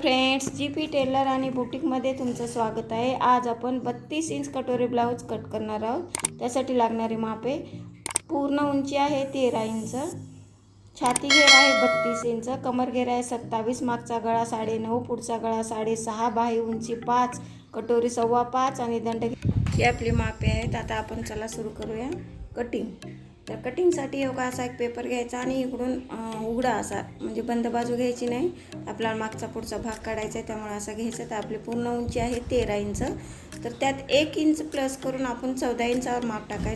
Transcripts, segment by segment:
Friends G P teller आणि बुटीकमध्ये तुमचं स्वागत आहे. आज आपण बत्तीस इंच कटोरी ब्लाऊज कट करणार आहोत. त्यासाठी लागणारी मापे पूर्ण उंची आहे तेरा इंच छाती घेर आहे बत्तीस इंच कमर घेर आहे सत्तावीस मागचा गळा साडेनऊ पुढचा गळा साडेसहा बाही उंची पाच कटोरी सव्वा पाच आणि दंड ही आपली मापे आहेत. आता आपण चला सुरू करूया कटिंग. तर कटिंगसाठी योगा असा एक पेपर घ्यायचा आणि इकडून उघडा असा. म्हणजे बंद बाजू घ्यायची नाही. आपल्याला मागचा पुढचा भाग काढायचा आहे त्यामुळे असा घ्यायचा. तर आपली पूर्ण उंची आहे तेरा इंच. तर त्यात एक इंच प्लस करून आपण चौदा इंचावर माप टाकायचं.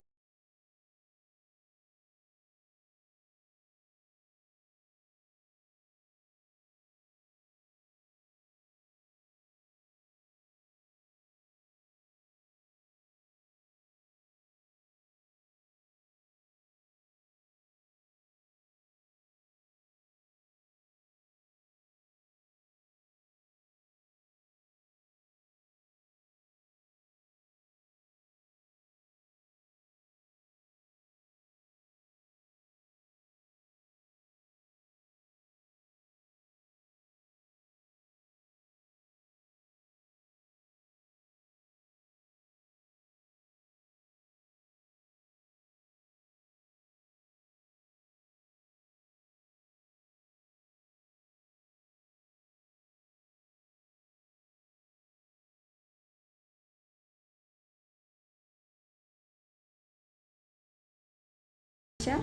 च्या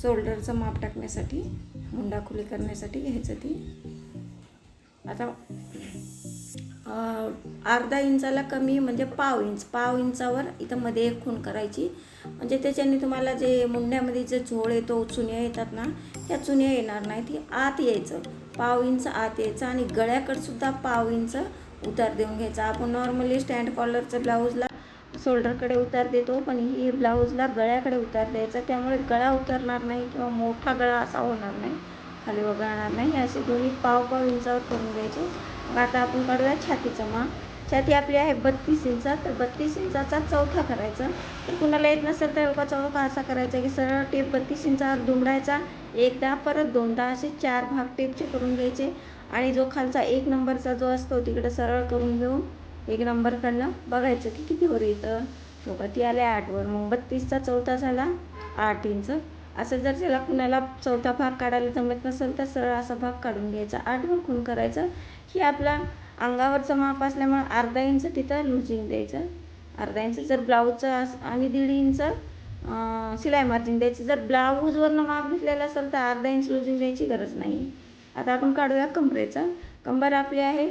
शोल्डरचं माप टाकण्यासाठी मुंडा खुली करण्यासाठी घ्यायचं ती. आता अर्धा इंचाला कमी म्हणजे पाव इंच. पाव इंचावर इथं मध्ये एक खूण करायची. म्हणजे त्याच्याने तुम्हाला जे मुंड्यामध्ये जे झोळ येतो चुन्या येतात ना त्या चुन्या येणार नाही. ती आत यायचं. पाव इंच आत यायचं आणि गळ्याकडे सुद्धा पाव इंच उतार देऊन घ्यायचा. आपण नॉर्मली स्टँड कॉलरचं ब्लाऊजला शोल्डरकडे उतार देतो पण ही ब्लाऊजला गळ्याकडे उतार द्यायचा. त्यामुळे गळा उतरणार नाही किंवा मोठा गळा असा होणार नाही. खाली वगळणार नाही. असे दोन्ही पाव पाव इंचावर करून घ्यायचे. मग आता आपण काढूया छातीचा माप. छाती आपली आहे बत्तीस इंचा. तर बत्तीस इंचाचा चौथा करायचा. तर कुणाला येत नसेल तर एवढा चौथा असा करायचा की सरळ टेप बत्तीस इंचावर दुमडायचा. एकदा परत दोनदा असे चार भाग टेपचे करून घ्यायचे. आणि जो खालचा एक नंबरचा जो असतो तिकडे सरळ करून घेऊन एक नंबरकडनं बघायचं की किती वर येतं. बघा ती आले आठवर. मग बत्तीसचा चौथा झाला आठ इंच. असं जर त्याला कुणाला चौथा भाग काढायला जमत नसेल तर सरळ असा भाग काढून घ्यायचा. आठवर खून करायचं ही आपला अंगावरचं माप असल्यामुळं अर्धा इंच तिथं लुजिंग द्यायचं. अर्धा इंच जर ब्लाऊजचं अस आणि दीड इंच शिलाई मार्जिन द्यायची. जर ब्लाऊजवरनं माप घेतलेलं असेल तर अर्धा इंच लुजिंग द्यायची गरज नाही. आता आपण काढूया कंबरेचं कंबर आपली आहे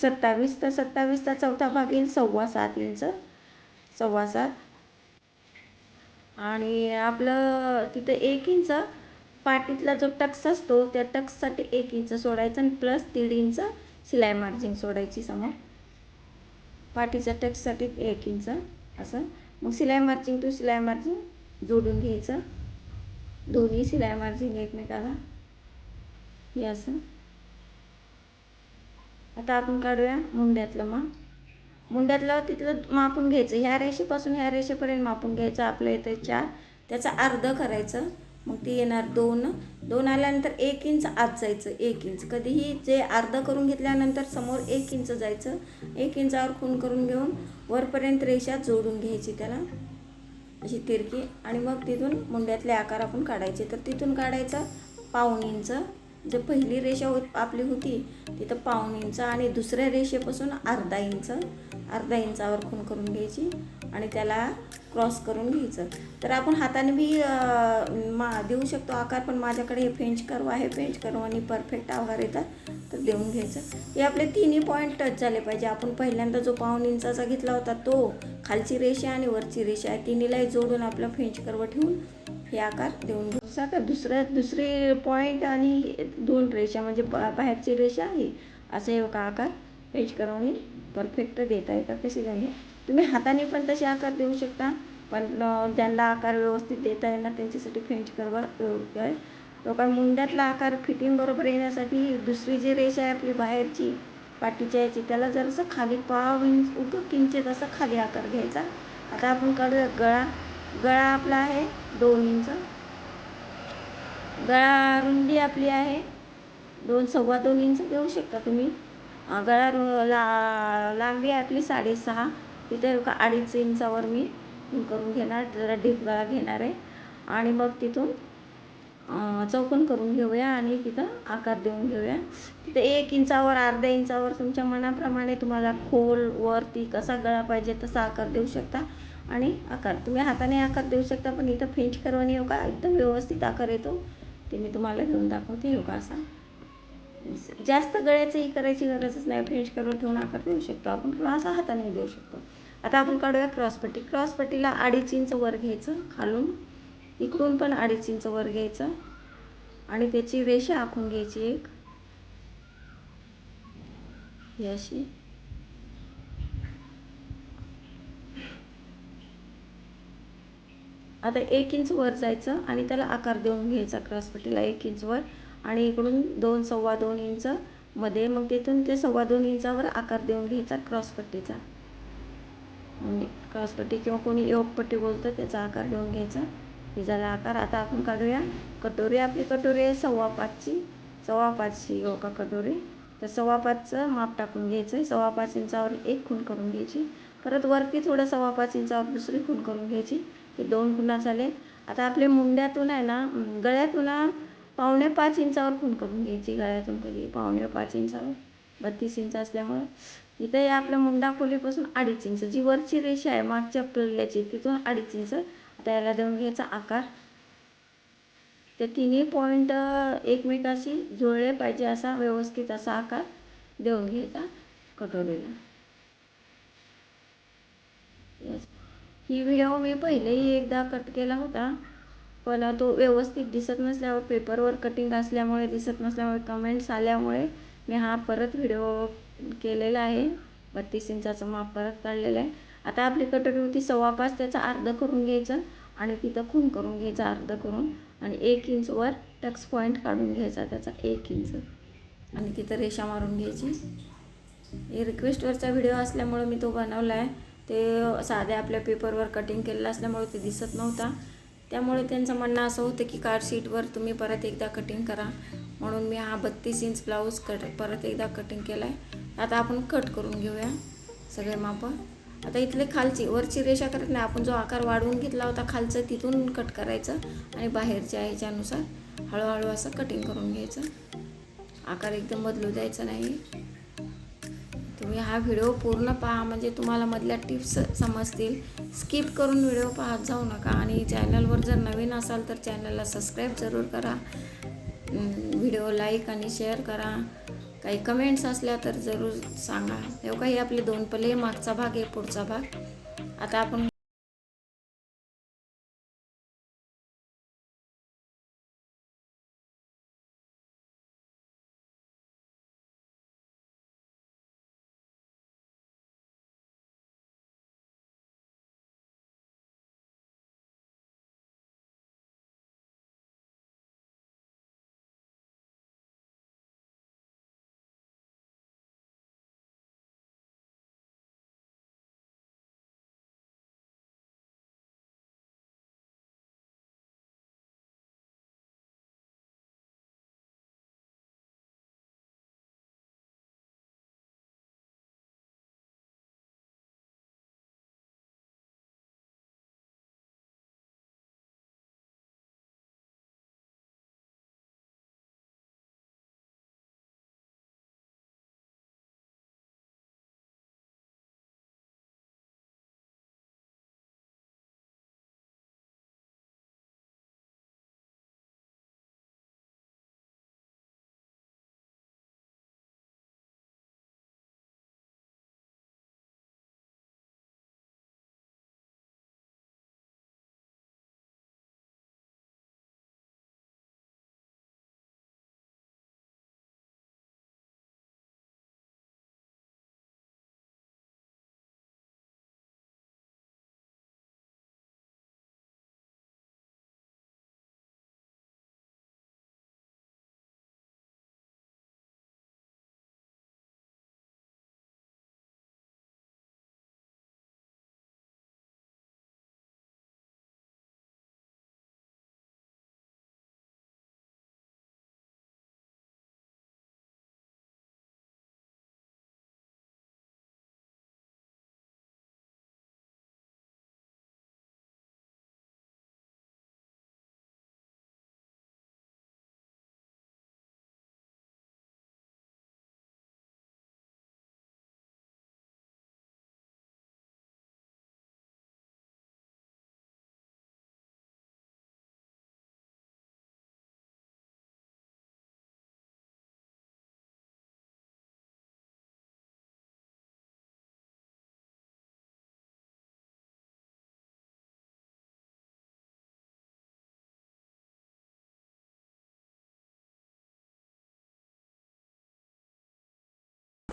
सत्तावीस तर सत्तावीसचा चौथा भाग येईल सव्वा सात इंच सव्वा सात. आणि आपलं तिथं एक इंच पाटीतला जो टक्स असतो त्या टक्ससाठी एक इंच सोडायचं आणि प्लस दीड इंच शिलाई मार्जिन सोडायची समोर. पाठीच्या टक्ससाठी एक इंच असं. मग शिलाई मार्जिन टू शिलाई मार्जिन जोडून घ्यायचं. दोन्ही शिलाई मार्जिन एकमेकाला. हे असं. आता आपण काढूया मुंड्यातलं माप मुंड्यातलं तिथलं मापून घ्यायचं. ह्या रेषेपासून ह्या रेषेपर्यंत मापून घ्यायचं. आपलं येतं चार. त्याचं अर्ध करायचं. मग ती येणार दोन. दोन आल्यानंतर एक इंच आत जायचं. एक इंच. कधीही जे अर्ध करून घेतल्यानंतर समोर एक इंच जायचं. एक इंचावर खून करून घेऊन वरपर्यंत रेषा जोडून घ्यायची त्याला. अशी तिरकी. आणि मग तिथून मुंड्यातले आकार आपण काढायचे. तर तिथून काढायचं पाऊण इंच. जे पहिली रेषा आपली होती तिथं पाऊण इंच आणि दुसऱ्या रेषेपासून अर्धा इंच अर्धा इंचावर खून करून घ्यायची आणि त्याला क्रॉस करून घ्यायचं. तर आपण हाताने बी मा देऊ शकतो आकार पण माझ्याकडे हे फेंच कर्व आहे फेंच कर्व आणि परफेक्ट आकार येतात तर देऊन घ्यायचं. हे आपले तिन्ही पॉईंट टच झाले पाहिजे. आपण पहिल्यांदा जो पाऊण इंचाचा घेतला होता तो खालची रेषा आणि वरची रेषा आहे तिन्हीलाही जोडून आपलं फेंच कर्व ठेवून हे आकार देऊन घ्यायचा तर दुसरं दुसरे पॉईंट आणि दोन रेषा म्हणजे बा- बाहेरची रेषा आहे असे एक आकार पेज करून परफेक्ट देता येतात. तसे त्यांनी तुम्ही हाताने पण तसे आकार देऊ शकता पण ज्यांना आकार व्यवस्थित देता येणार त्यांच्यासाठी फेंच करवा योग्य आहे. तो मुंड्यातला आकार फिटिंग बरोबर येण्यासाठी दुसरी जी रेषा आहे आपली बाहेरची पाठीच्या याची त्याला जरासं खाली पाव इंच उग किंचित असं खाली आकार घ्यायचा. आता आपण कळ गळा गळा आपला आहे दोन इंच. गळा रुंदी आपली आहे दोन सव्वा दोन इंच घेऊ शकता तुम्ही. गळा रु ला लांबी आपली साडेसहा. तिथे का अडीच इंचावर मी करून घेणार जरा डीप गळा घेणार आहे. आणि मग तिथून चौकन करून घेऊया आणि तिथं आकार देऊन घेऊया. तिथं एक इंचावर अर्ध्या इंचावर तुमच्या मनाप्रमाणे तुम्हाला खोल वरती कसा गळा पाहिजे तसा आकार देऊ शकता. आणि आकार. तुम्ही हाताने आकार देऊ शकता पण इथं फेंच करवून येऊ का एकदम व्यवस्थित आकार येतो. ते मी तुम्हाला घेऊन दाखवते येऊ का असा. जास्त गळ्याचंही करायची गरजच नाही. फ्रेंच करून ठेवून आकार देऊ शकतो आपण. किंवा असा हाताने देऊ शकतो. आता आपण काढूया क्रॉसपट्टी क्रॉसपट्टीला अडीच इंच वर घ्यायचं खालून. इकडून पण अडीच इंच वर घ्यायचं. आणि त्याची रेषा आखून घ्यायची एक. ही अशी. आता एक इंच वर जायचं आणि त्याला आकार देऊन घ्यायचा क्रॉसपट्टीला एक इंच वर. आणि इकडून दोन सव्वा दोन इंच मध्ये मग तिथून ते सव्वा दोन इंचावर आकार देऊन घ्यायचा क्रॉसपट्टीचा म्हणजे क्रॉसपट्टी किंवा कोणी योगपट्टी बोलतं त्याचा आकार देऊन घ्यायचा. हे झाला आकार. आता आपण काढूया. कटोरी आपली कटोरी आहे सव्वा पाचची. सव्वा पाचची योगा कटोरी. तर सव्वा पाचचं माप टाकून घ्यायचं आहे सव्वा पाच इंचावर एक खूण करून घ्यायची. परत वरती थोडं सव्वा पाच इंचावर दुसरी खूण करून घ्यायची. ते दोन खुणा झाले. आता आपले मुंड्यातून आहे ना गळ्यातून पावणे पाच इंचावर खूण करून घ्यायची. गळ्यातून कधी पावणे पाच इंचावर बत्तीस इंच असल्यामुळं. इथं या आपल्या मुंडा खोलीपासून अडीच इंच. जी वरची रेषा आहे मागच्या पल्ल्याची तिथून अडीच इंच. आता याला देऊन घ्यायचा आकार. ते तिन्ही पॉईंट एकमेकाशी जुळले पाहिजे असा व्यवस्थित असा आकार देऊन घ्यायचा. कटोरीला Yes. ही व्हिडिओ मी पहिलेही एकदा कट केला होता. पण तो व्यवस्थित दिसत नसल्यावर पेपरवर कटिंग असल्यामुळे दिसत नसल्यामुळे कमेंट्स आल्यामुळे मी हा परत व्हिडिओ केलेला आहे. बत्तीस इंचाचं माप परत काढलेलं आहे. आता आपली कटोरी होती सव्वा पाच त्याचा अर्ध करून घ्यायचं आणि तिथं खून करून घ्यायचा अर्ध करून. आणि एक इंचवर टक्स पॉईंट काढून घ्यायचा त्याचा एक इंच आणि तिथं रेषा मारून घ्यायची. हे रिक्वेस्टवरचा व्हिडिओ असल्यामुळं मी तो बनवला आहे ते साध्या आपल्या पेपरवर कटिंग केलेलं असल्यामुळे ते दिसत नव्हता. त्यामुळे त्यांचं म्हणणं असं होतं की कार्ड शीटवर तुम्ही परत एकदा कटिंग करा. म्हणून मी हा बत्तीस इंच ब्लाऊज कट परत एकदा कटिंग केला आहे आता आपण कट करून घेऊया सगळे मापं. आता इथले खालची वरची रेषा करत नाही आपण जो आकार वाढवून घेतला होता खालचं तिथून कट करायचं आणि बाहेरच्या ह्याच्यानुसार हळूहळू असं कटिंग करून घ्यायचं. आकार एकदम बदलू द्यायचा नाही. तुम्ही हा व्हिडिओ पूर्ण पहा. म्हणजे तुम्हाला मधल्या टिप्स समजतील. स्किप करून व्हिडिओ पाहत जाऊ नका. आणि चॅनलवर जर नवीन असाल तर चॅनलला सबस्क्राईब जरूर करा. व्हिडिओ लाईक आणि शेअर करा. काही कमेंट्स असल्या तर जरूर सांगा. हे काही आपले दोन पले मागचा भाग आहे पुढचा भाग. आता आपण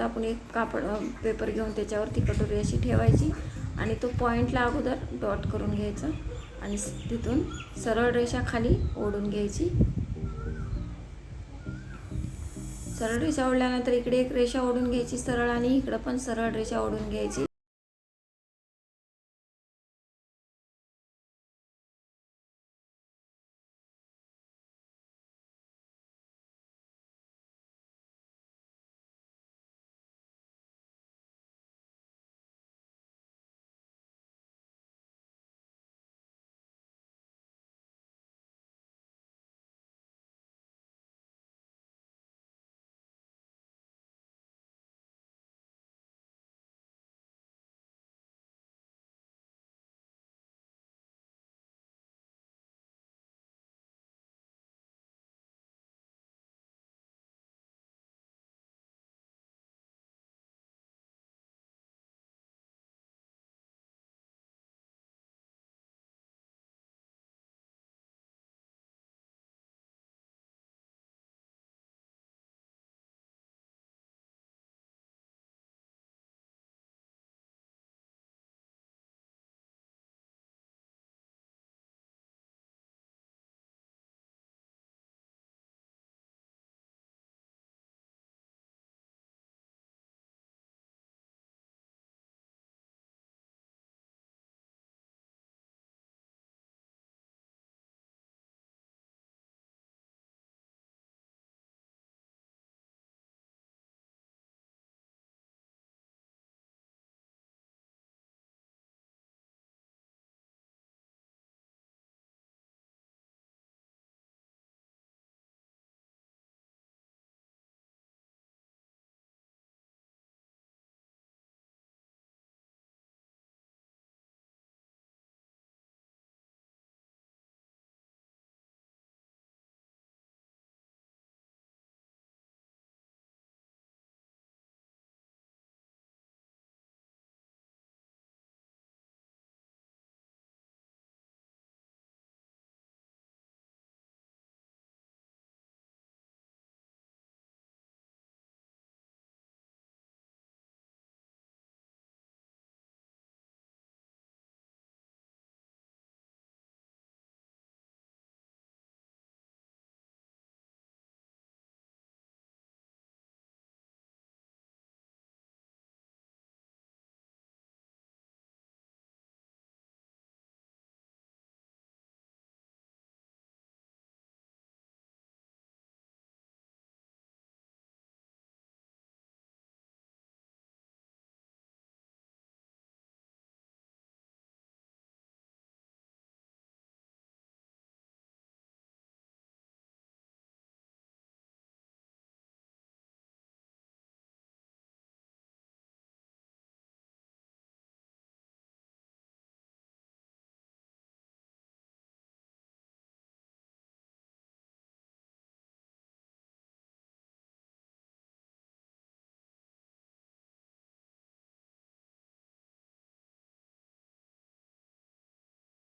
आपण एक कापड पेपर घेऊन त्याच्यावर ती कटोरी अशी ठेवायची आणि तो पॉईंटला अगोदर डॉट करून घ्यायचा आणि तिथून सरळ रेषा खाली ओढून घ्यायची. सरळ रेषा ओढल्यानंतर इकडे एक रेषा ओढून घ्यायची सरळ आणि इकडं पण सरळ रेषा ओढून घ्यायची.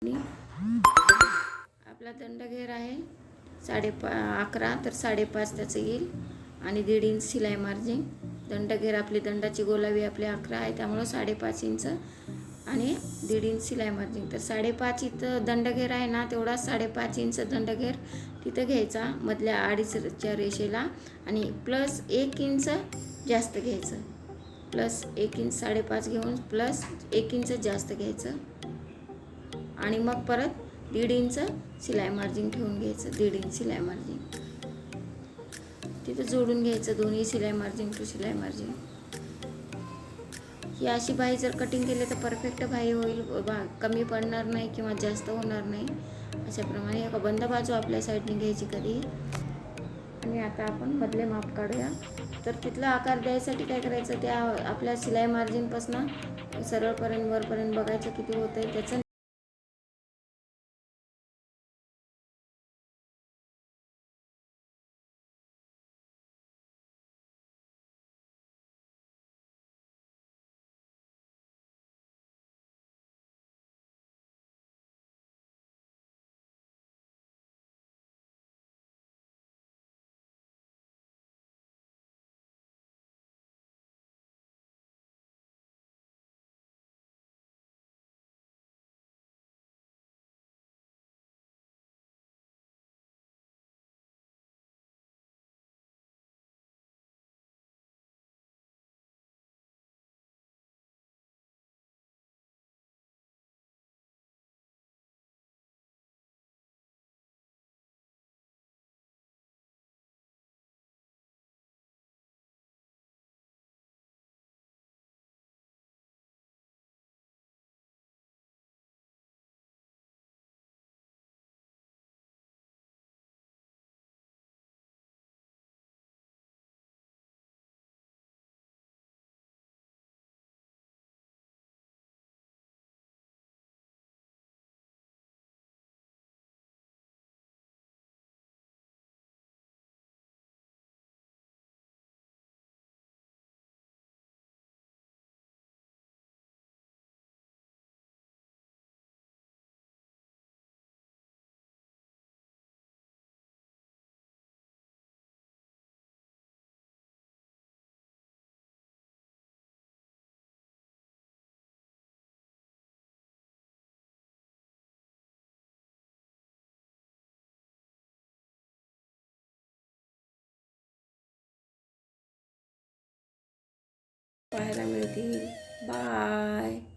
आणि आपला दंडघेर आहे. साडेपा अकरा तर साडेपाच त्याचं येईल. आणि दीड इंच शिलाई मार्जिन दंडघेर आपली दंडाची गोलावी आपली अकरा आहे. त्यामुळं साडेपाच इंच आणि दीड इंच शिलाई मार्जिन तर साडेपाच इथं दंडघेर आहे ना तेवढा साडेपाच इंच दंडघेर तिथं घ्यायचा मधल्या अडीचच्या रेषेला. आणि प्लस एक इंच जास्त घ्यायचं. प्लस एक इंच साडेपाच घेऊन प्लस एक इंच जास्त घ्यायचं. आणि मग परत दीड इंच शिलाई मार्जिन ठेवून घ्यायचं दीड इंच शिलाई मार्जिन. तिथं जोडून घ्यायचं दोन्ही शिलाई मार्जिन टू शिलाई मार्जिन. ही अशी बाई जर कटिंग केली तर परफेक्ट बाई होईल. बा कमी पडणार नाही किंवा जास्त होणार नाही. अशाप्रमाणे एक बंद बाजू आपल्या साईडने घ्यायची कधी. आणि आता आपण मधले माप काढूया. तर तिथला आकार द्यायसाठी काय करायचं? त्या आपल्या शिलाई मार्जिनपासून सरळपर्यंत वरपर्यंत बघायचं किती होतं आहे त्याचं पाहायला मिळतील. बाय.